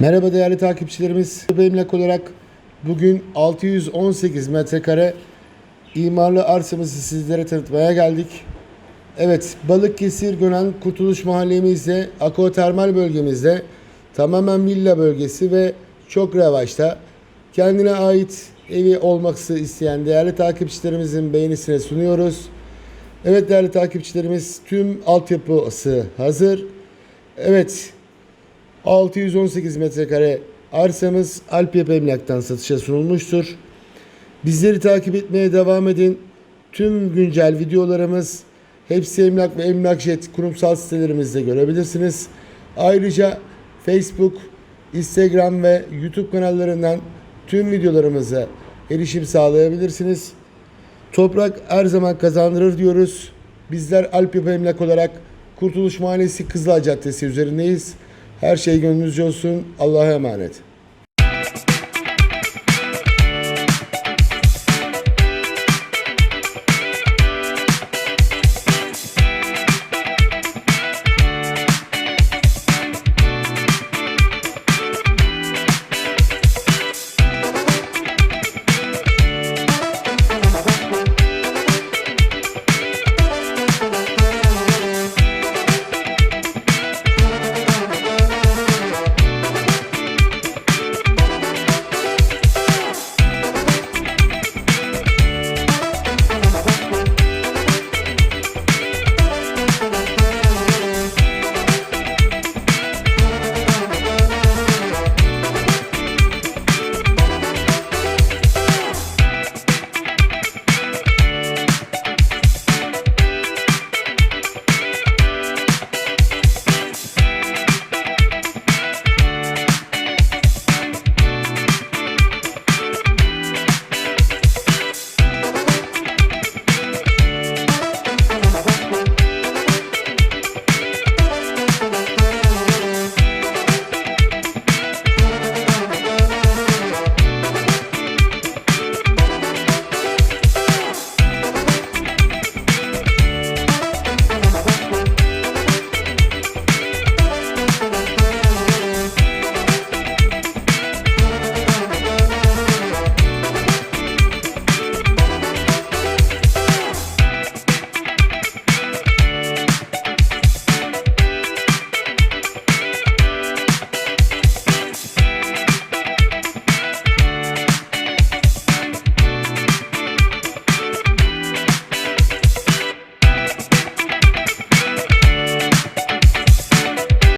Merhaba değerli takipçilerimiz. Emlak olarak bugün 618 metrekare imarlı arsamızı sizlere tanıtmaya geldik. Evet, Balıkesir Gönen Kurtuluş Mahallemizde, Akotermal bölgemizde tamamen villa bölgesi ve çok revaçta kendine ait evi olması isteyen değerli takipçilerimizin beğenisine sunuyoruz. Evet değerli takipçilerimiz tüm altyapısı hazır. Evet 618 metrekare arsamız Alp Emlak'tan satışa sunulmuştur. Bizleri takip etmeye devam edin. Tüm güncel videolarımız hepsi Emlak ve Emlakjet kurumsal sitelerimizde görebilirsiniz. Ayrıca Facebook, Instagram ve YouTube kanallarından tüm videolarımıza erişim sağlayabilirsiniz. Toprak her zaman kazandırır diyoruz. Bizler Alp Yapı Emlak olarak Kurtuluş Mahallesi Kızılay Caddesi üzerindeyiz. Her şey gönlünüzce olsun. Allah'a emanet.